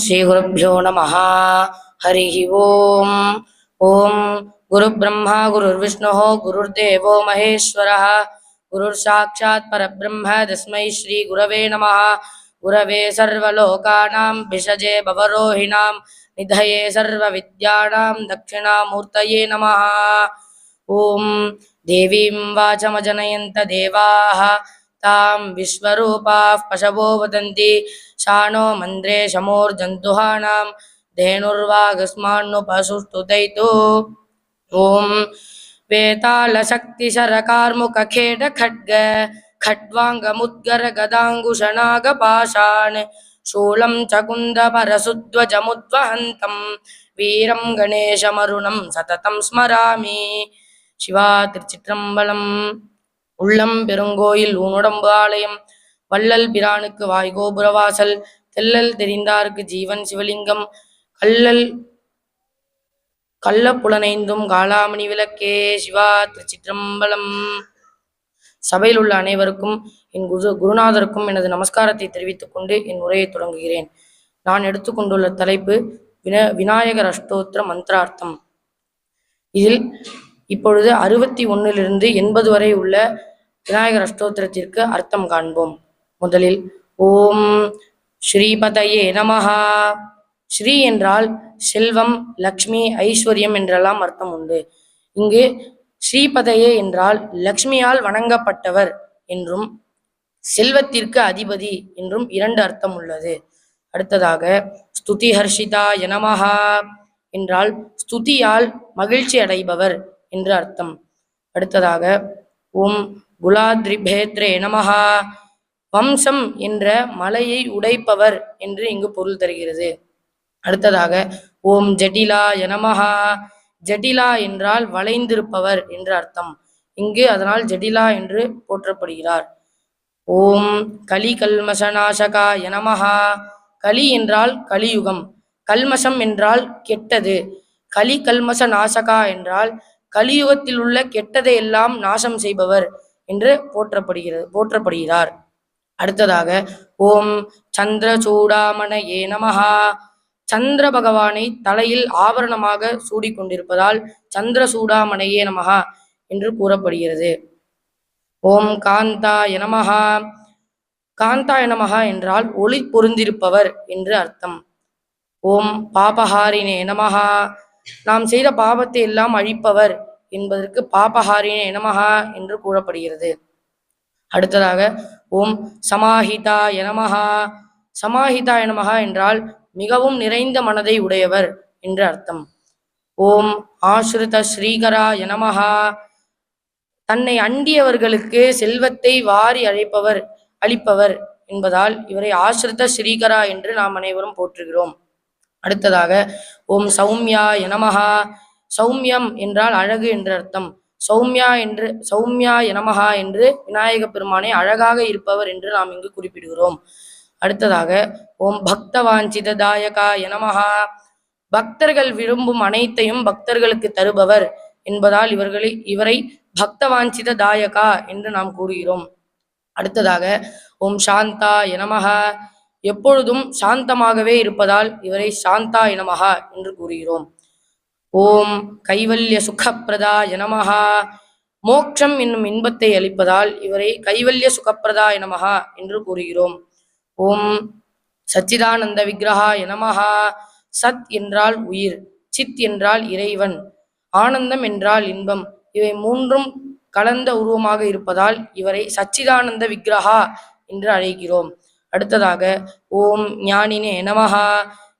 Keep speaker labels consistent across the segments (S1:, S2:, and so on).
S1: श्रीगुरुभ्यो नमः। हरिः ॐ ॐ गुरुब्रह्मा, गुरुर्विष्णुः, गुरुर्देवो महेश्वरः। गुरुर्साक्षात् परब्रह्म, तस्मै श्रीगुरवे नमः। गुरवे सर्वलोकानां, भिषजे भवरोहिणां, निधये सर्वविद्यानां दक्षिणामूर्तये नमः। ॐ देवीं वाचमजनयन्त देवाः। तां विश्वरूपाः पशवो वदन्ति। शानो मन्द्रे शमोर्जन्तुहानां धेनुर्वागस्मान्नुपशुस्तुतयितु ॐ वेतालशक्तिशरकार्मुकखेडखड्ग खड्वाङ्गमुद्गरगदाङ्गुशनागपाषान् शूलं चकुन्दपरसुध्वजमुद्वहन्तं वीरं गणेशमरुणं सततं स्मरामि। शिवा त्रिचित्रम्बलम्। உள்ளம் பெருங்கோயில் ஊனுடம்பு ஆலயம். வள்ளல் பிரானுக்கு வாய்கோபுரவாசல் தெல்லல் தெரிந்தார்க்கு ஜீவன் சிவலிங்கம். கள்ளல் கள்ள புலனைந்தும் காலாமணி விளக்கே சிவா திருச்சிற்றம்பலம். சபையில் உள்ள அனைவருக்கும் என் குரு குருநாதருக்கும் எனது நமஸ்காரத்தை தெரிவித்துக் கொண்டு என் உரையை தொடங்குகிறேன். நான் எடுத்துக்கொண்டுள்ள தலைப்பு வின விநாயகர் அஷ்டோத்திர மந்திரார்த்தம். இதில் இப்பொழுது அறுபத்தி ஒன்னிலிருந்து எண்பது வரை உள்ள விநாயகர் அஷ்டோத்திரத்திற்கு அர்த்தம் காண்போம். முதலில் ஓம் ஸ்ரீபதயே நமஹா. ஸ்ரீ என்றால் செல்வம் லக்ஷ்மி ஐஸ்வர்யம் என்றெல்லாம் அர்த்தம் உண்டு. இங்கு ஸ்ரீபதையே என்றால் லக்ஷ்மியால் வணங்கப்பட்டவர் என்றும் செல்வத்திற்கு அதிபதி என்றும் இரண்டு அர்த்தம் உள்ளது. அடுத்ததாக ஸ்துதி ஹர்ஷிதா எனமஹா என்றால் ஸ்துதியால் மகிழ்ச்சி அடைபவர் என்று அர்த்தம். அடுத்ததாக ஓம் குலாத்ரிபேத்ரே நமஹா வம்சம் என்ற மலையை உடைப்பவர் என்று இங்கு பொருள் தருகிறது. அடுத்ததாக ஓம் ஜட்டிலா எனமஹா ஜட்டிலா என்றால் வளைந்திருப்பவர் என்று அர்த்தம். இங்கு அதனால் ஜட்டிலா என்று போற்றப்படுகிறார். ஓம் கலி கல்மசநாசகா எனமஹா கலி என்றால் கலியுகம் கல்மசம் என்றால் கெட்டது கலி கல்மச நாசகா என்றால் கலியுகத்தில் உள்ள கெட்டதை எல்லாம் நாசம் செய்பவர் என்று போற்றப்படுகிறது போற்றப்படுகிறார். அடுத்ததாக ஓம் சந்திர சூடாமண ஏ நமஹா. சந்திர பகவானை தலையில் ஆபரணமாக சூடிக்கொண்டிருப்பதால் சந்திர சூடாமணையே நமஹா என்று கூறப்படுகிறது. ஓம் காந்தா எனமஹா காந்தா எனமஹா என்றால் ஒளி பொருந்திருப்பவர் என்று அர்த்தம். ஓம் பாபஹாரினே நமஹா. நாம் செய்த பாபத்தை எல்லாம் அழிப்பவர் என்பதற்கு பாபஹாரினே எனமஹா என்று கூறப்படுகிறது. அடுத்ததாக ஓம் சமாஹிதா எனமஹா சமாஹிதா எனமஹா என்றால் மிகவும் நிறைந்த மனதை உடையவர் என்று அர்த்தம். ஓம் ஆஸ்ருத ஸ்ரீகரா எனமஹா தன்னை அண்டியவர்களுக்கு செல்வத்தை வாரி அழைப்பவர் அளிப்பவர் என்பதால் இவரை ஆசிரித ஸ்ரீகரா என்று நாம் அனைவரும் போற்றுகிறோம். அடுத்ததாக ஓம் சௌம்யா எனமஹா சௌமியம் என்றால் அழகு என்று அர்த்தம். சௌமியா என்று சௌமியா எனமஹா என்று விநாயக பெருமானை அழகாக இருப்பவர் என்று நாம் இங்கு குறிப்பிடுகிறோம். அடுத்ததாக ஓம் பக்தவாஞ்சித தாயகா எனமஹா பக்தர்கள் விரும்பும் அனைத்தையும் பக்தர்களுக்கு தருபவர் என்பதால் இவர்களை இவரை பக்தவாஞ்சித தாயகா என்று நாம் கூறுகிறோம். அடுத்ததாக ஓம் சாந்தா எனமஹா எப்பொழுதும் சாந்தமாகவே இருப்பதால் இவரை சாந்தா எனமஹா என்று கூறுகிறோம். ஓம் கைவல்ய சுகப்பிரதா எனமஹா மோக்ஷம் என்னும் இன்பத்தை அளிப்பதால் இவரை கைவல்ய சுகப்பிரதா இனமகா என்று கூறுகிறோம். ஓம் சச்சிதானந்த விக்கிரகா எனமஹா சத் என்றால் உயிர் சித் என்றால் இறைவன் ஆனந்தம் என்றால் இன்பம். இவை மூன்றும் கலந்த உருவமாக இருப்பதால் இவரை சச்சிதானந்த விக்கிரகா என்று அழைக்கிறோம். அடுத்ததாக ஓம் ஞானினே நமஹா.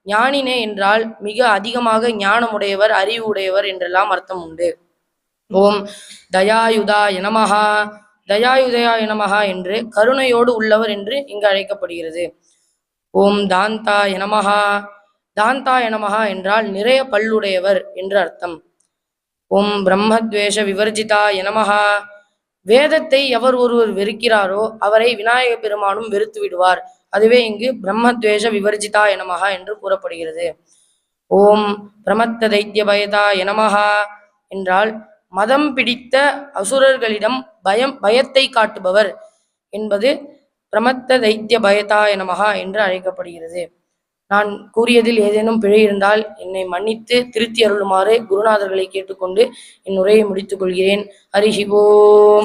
S1: ஞானினே என்றால் மிக அதிகமாக ஞானமுடையவர் அறிவு உடையவர் என்றெல்லாம் அர்த்தம் உண்டு. ஓம் தயாயுதா எனமஹா தயாயுதயா எனமஹா என்று கருணையோடு உள்ளவர் என்று இங்கு அழைக்கப்படுகிறது. ஓம் தாந்தா எனமஹா தாந்தா எனமஹா என்றால் நிறைய பல்லுடையவர் என்று அர்த்தம். ஓம் பிரம்மத்வேஷ விவர்ஜிதா எனமஹா வேதத்தை எவர் ஒருவர் வெறுக்கிறாரோ அவரை விநாயக பெருமானும் வெறுத்து விடுவார். அதுவே இங்கு பிரம்மத்வேஷ விவர்ஜிதா எனமகா என்று கூறப்படுகிறது. ஓம் பிரமத்த தைத்திய பயதா எனமகா என்றால் மதம் பிடித்த அசுரர்களிடம் பயம் பயத்தை காட்டுபவர் என்பது பிரமத்த தைத்திய பயதா எனமகா என்று அழைக்கப்படுகிறது. நான் கூறியதில் ஏதேனும் பிழை இருந்தால் என்னை மன்னித்து திருத்தி அருளுமாறு குருநாதர்களை கேட்டுக்கொண்டு என் உரையை முடித்துக் கொள்கிறேன். ஹரிஹி ஓம்.